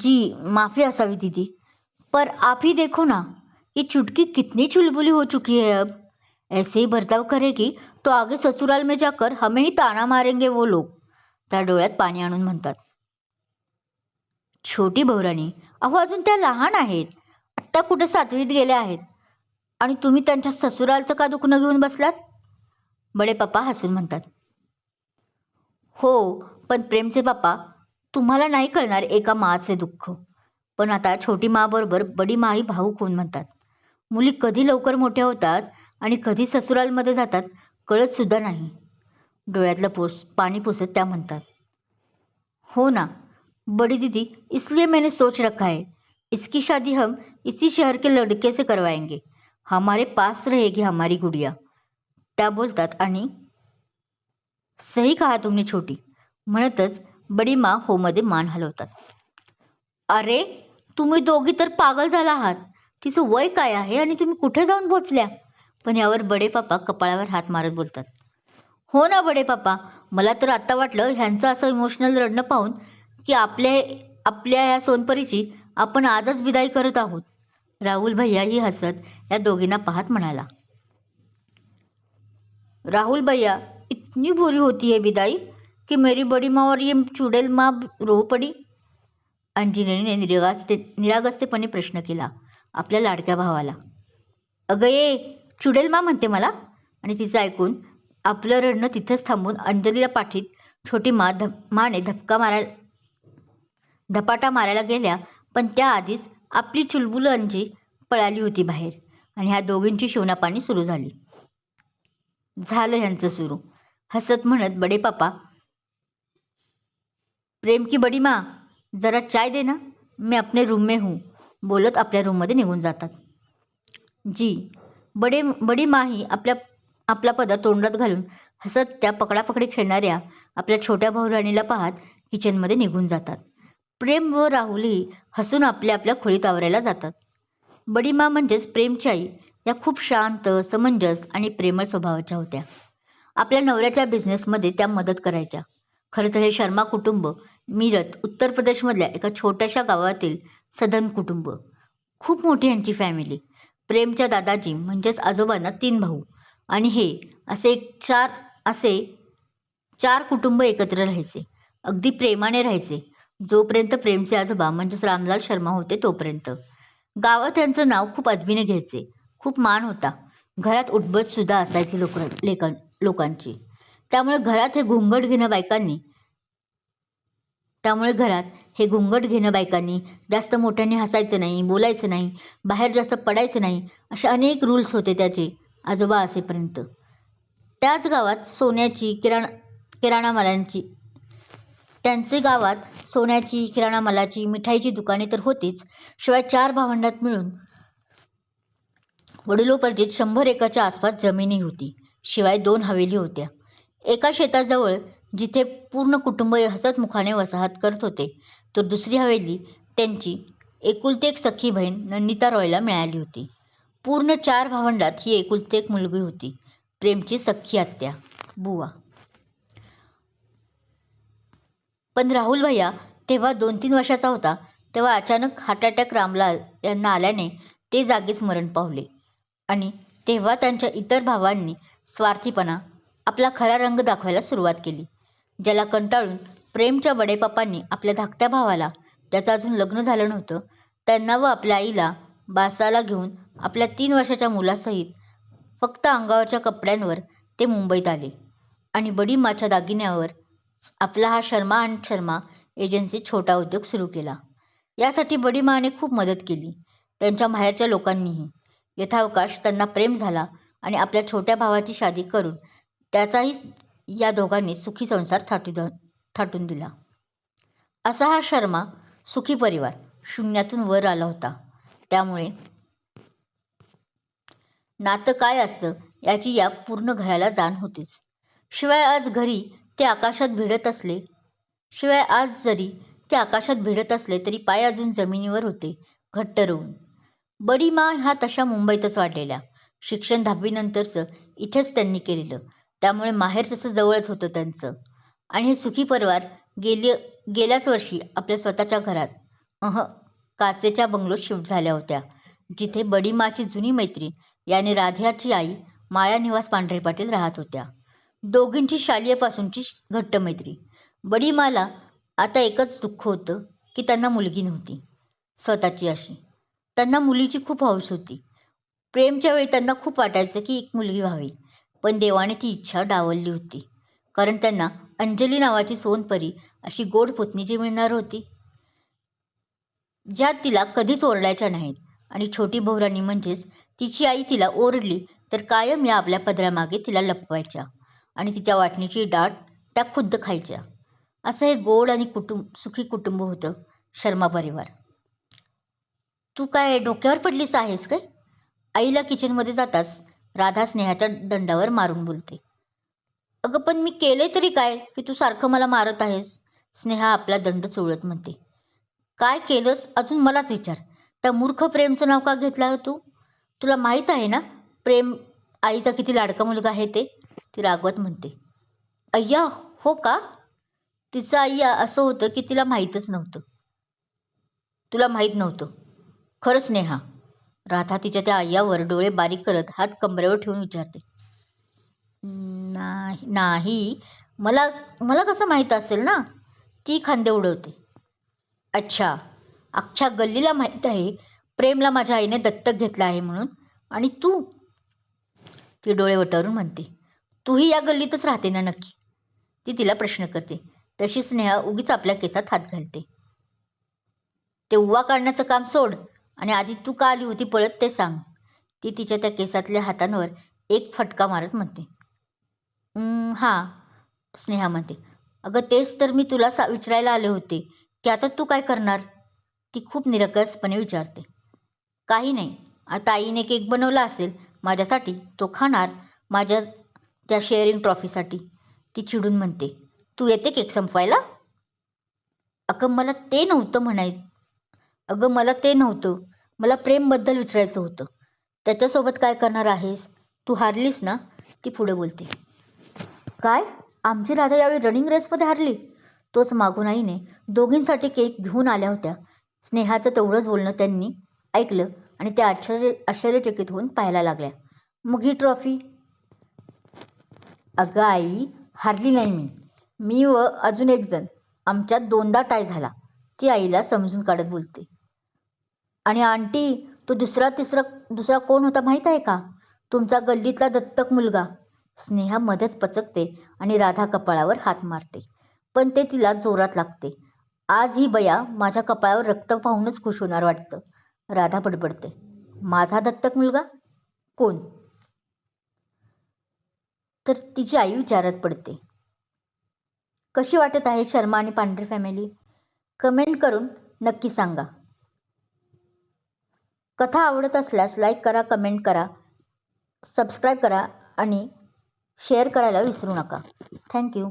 जी माफ़ी असावी दीदी. पर आप ही देखो ना ये चुटकी कितनी चुलबुली हो चुकी है अब. ऐसे ही बर्ताव करेगी तो आगे ससुराल में जाकर हमें ही ताना मारेंगे वो लोग. त्या डोळ्यात पाणी आणून म्हणतात. छोटी बहुराणी अहो अजून त्या लहान आहेत. आत्ता कुठे सातवीत गेल्या आहेत. आणि तुम्ही त्यांच्या ससुरालचं का दुखणं घेऊन बसलात? बडे पप्पा हसून म्हणतात. हो पण प्रेमचे पप्पा तुम्हाला नाही कळणार एका माचे दुःख. पण आता छोटी माबरोबर बडी माही भाऊ होऊन म्हणतात? मुली कधी लवकर मोठ्या होतात आणि कधी ससुरालमध्ये जातात कळत सुद्धा नाही. डोळ्यातलं पोस पाणी पुसत त्या म्हणतात. हो ना बड़ी दीदी इसलिए मैंने सोच रखा है. इसकी शादी हम इसी शहर के लड़के से करवाएंगे. हमारे पास रहेगी हमारी गुड़िया. त्या बोलतात आणि सही कहा तुमने छोटी. म्हणतच बडीमा होमध्ये मान हलवतात. अरे तुम्ही दोघी तर पागल झाला आहात. तिचं वय काय आहे आणि तुम्ही कुठे जाऊन पोचल्या? पण यावर बडे पापा कपाळावर हात मारत बोलतात. हो ना बडे पापा मला तर आत्ता वाटलं ह्यांचं असं इमोशनल रडणं पाहून की आपल्या आपल्या ह्या सोनपरीची आपण आजच विदाई करत आहोत. राहुल भैयाही हसत या दोघींना पाहत म्हणाला. राहुल भैया इतनी बुरी होती है विदाई कि मेरी बड़ी माँ और ये चुड़ैल माँ रो पड़ी। अंजलीने निरागसते निरागसतेपणे प्रश्न केला आपल्या लाडक्या भावाला. अगं ये चुडेल माँ म्हणते मला आणि तिचं ऐकून आपलं रडणं तिथंच थांबून अंजलीला पाठीत छोटी मा धप माने धपका मारायला धपाटा मारायला गेल्या पण त्याआधीच आपली चुलबुल अंजी पळाली होती बाहेर आणि ह्या दोघींची शिवणापाणी सुरू झाली. झालं ह्यांचं सुरू. हसत म्हणत बडे पापा प्रेम की बडी माँ जरा चाय दे ना मैं अपने रूम में हूँ। बोलत आपल्या रूममध्ये निघून जातात. जी बडे बडी माही आपल्या आपला पदर तोंडात घालून हसत त्या पकडापकडी खेळणाऱ्या आपल्या छोट्या भाऊराणीला पाहत किचनमध्ये निघून जातात. प्रेम व राहुलही हसून आपल्या आपल्या खोलीत आवरायला जातात. बडीमा म्हणजेच प्रेमची आई या खूप शांत समंजस आणि प्रेमळ स्वभावाच्या होत्या. आपल्या नवऱ्याच्या बिझनेसमध्ये त्या मदत करायच्या. खरं तर हे शर्मा कुटुंब मिरत उत्तर प्रदेशमधल्या एका छोट्याशा गावातील सधन कुटुंब. खूप मोठी यांची फॅमिली प्रेमच्या दादाजी म्हणजेच आजोबांना तीन भाऊ. आणि हे असे एक चार असे चार कुटुंब एकत्र राहायचे. अगदी प्रेमाने राहायचे. जोपर्यंत प्रेमचे आजोबा म्हणजेच रामलाल शर्मा होते तोपर्यंत. गावात त्यांचं नाव खूप अदबीने घ्यायचे. खूप मान होता. घरात उठबट सुद्धा असायची लोक लेखन लोकांची. त्यामुळे घरात हे घुंगट घेणं बायकांनी त्यामुळे घरात हे घुंगट घेणं बायकांनी जास्त मोठ्याने हसायचं नाही बोलायचं नाही बाहेर जास्त पडायचं नाही असे अनेक रूल्स होते त्याचे आजोबा असेपर्यंत. त्याच गावात सोन्याची किराणा किराणा मालांची त्यांचे गावात सोन्याची किराणा मालाची मिठाईची दुकाने तर होतीच शिवाय चार भावंडात मिळून वडिलोपर्जित शंभर एकरच्या आसपास जमीनही होती शिवाय दोन हवेली होत्या. एका शेताजवळ जिथे पूर्ण कुटुंब हसतमुखाने वसाहत करत होते तर दुसरी हवेली त्यांची एकुलती एक सखी बहीण नंदिता रॉयला मिळाली होती. पूर्ण चार भावंडात ही एकुलती एक मुलगी होती प्रेमची सख्खी आत्या बुवा. पण राहुल भैया तेव्हा दोन तीन वर्षाचा होता तेव्हा अचानक हार्ट अटॅक रामला यांना आल्याने ते जागीच मरण पावले आणि तेव्हा त्यांच्या इतर भावांनी स्वार्थीपणा आपला खरा रंग दाखवायला सुरुवात केली. ज्याला कंटाळून प्रेमच्या वडेपापांनी आपल्या धाकट्या भावाला ज्याचं अजून लग्न झालं नव्हतं त्यांना व आपल्या आईला बासाला घेऊन आपल्या तीन वर्षाच्या मुलासहित फक्त अंगावरच्या कपड्यांवर ते मुंबईत आले. आणि बडीमाच्या दागिन्यावर आपला हा शर्मा अँड शर्मा एजन्सी छोटा उद्योग सुरू केला. यासाठी बडी माने खूप मदत केली त्यांच्या माहेरच्या लोकांनीही. यथावकाश त्यांना प्रेम झाला आणि आपल्या छोट्या भावाची शादी करून त्याचाही या दोघांनी सुखी संसार थाटू थाटून दिला. असा हा शर्मा सुखी परिवार शून्यातून वर आला होता. त्यामुळे नातं काय असतं याची या पूर्ण घराला जाण होतीच. शिवाय आज घरी ते आकाशात भिडत असले शिवाय आज जरी ते आकाशात भिडत असले तरी पाय अजून जमिनीवर होते घट्ट रोवून. बडी मा ह्या तशा मुंबईतच वाढलेल्या. शिक्षण दहावीनंतरचं इथेच त्यांनी केलेलं. त्यामुळे माहेर तसं जवळच होतं त्यांचं. आणि हे सुखी परिवार गेले गेल्याच वर्षी आपल्या स्वतःच्या घरात अह काचेच्या बंगलोत शिफ्ट झाल्या होत्या. जिथे बडीमाची जुनी मैत्रीण याने राध्याची आई माया निवास पांढरे पाटील राहत होत्या. दोघींची शालेयपासूनची घट्ट मैत्री. बडीमाला आता एकच दुःख होतं की त्यांना मुलगी नव्हती. स्वतःची अशी. त्यांना मुलीची खूप हौस होती. प्रेमच्या वेळी त्यांना खूप वाटायचं की एक मुलगी व्हावी. पण देवाने ती इच्छा डावलली होती. कारण त्यांना अंजली नावाची सोनपरी अशी गोड पुतणी जी मिळणार होती. ज्या तिला कधीच ओरडायच्या नाहीत आणि छोटी भोवराणी म्हणजेच तिची आई तिला ओरडली तर कायम या आपल्या पदरामागे तिला लपवायच्या आणि तिच्या वाटणीची डाट त्या खुद्द खायच्या. असं हे गोड आणि कुटुंब सुखी कुटुंब होतं शर्मा परिवार. तू काय डोक्यावर पडलीस आहेस काय? आईला किचनमध्ये जाताच राधा स्नेहाच्या दंडावर मारून बोलते. अगं पण मी केले तरी काय? की तू सारखं मला मारत आहेस? स्नेहा आपला दंड चोळत म्हणते. काय केलंस? अजून मलाच विचार. त्या मूर्ख प्रेमचं नाव का घेतलं तू? तुला माहीत आहे ना? प्रेम आईचा किती लाडका मुलगा आहे ते? ती रागवत म्हणते. अय्या हो का? तिचं अय्या असं होतं की तिला माहीतच नव्हतं. तुला माहीत नव्हतं. खरं स्नेहा राधा तिच्या त्या अय्यावर डोळे बारीक करत हात कमरेवर ठेवून विचारते. नाही नाही. मला मला कसं माहीत असेल ना? ती खांदे उडवते. अच्छा. अख्ख्या गल्लीला माहीत आहे. प्रेमला माझ्या आईने दत्तक घेतलं आहे म्हणून. आणि तू? ती डोळे वटारून म्हणते. तूही या गल्लीतच राहते ना नक्की? ती तिला प्रश्न करते. तशी स्नेहा उगीच आपल्या केसात हात घालते. ते उवा काढण्याचं काम सोड. आणि आधी तू का आली होती पळत ते सांग. ती तिच्या त्या केसातल्या हातांवर एक फटका मारत म्हणते. हां स्नेहा म्हणते. अगं तेच तर मी तुला सा विचारायला आले होते. की आता तू काय करणार? ती खूप निरकसपणे विचारते. काही नाही. आता आईने केक बनवला असेल माझ्यासाठी तो खाणार माझ्या त्या शेअरिंग ट्रॉफीसाठी. ती चिडून म्हणते. तू येते केक संपवायला? अगं मला ते नव्हतं म्हणाय अगं मला ते नव्हतं. मला प्रेमबद्दल विचारायचं होतं. त्याच्यासोबत काय करणार आहेस? तू हारलीस ना? ती पुढे बोलते. काय? आमची राधा यावेळी रनिंग रेसमध्ये हारली? तोच मागून आईने दोघींसाठी केक घेऊन आल्या होत्या. स्नेहाचं तेवढंच बोलणं त्यांनी ऐकलं आणि त्या आश्चर्य आश्चर्यचकित होऊन पाहायला लागल्या. मग ही ट्रॉफी अगं आई हारली नाही मी. मी व अजून एक जण. आमच्यात दोनदा टाय झाला. ती आईला समजून काढत बोलते. आणि आंटी तो दुसरा तिसरा दुसरा कोण होता माहीत आहे का? तुमचा गल्लीतला दत्तक मुलगा. स्नेहा मध्येच पचकते आणि राधा कपाळावर हात मारते. पण ते तिला जोरात लागते. आज ही बया माझ्या कपाळावर रक्त पाहूनच खुश होणार वाटतं. राधा बडबडते. माझा दत्तक मुलगा? कोण? तर तिची आई विचारत पडते. कशी वाटत आहे शर्मा आणि पांढरे फॅमिली कमेंट करून नक्की सांगा. कथा आवडत असल्यास लाईक करा कमेंट करा सबस्क्राईब करा आणि शेअर करायला विसरू नका. थँक्यू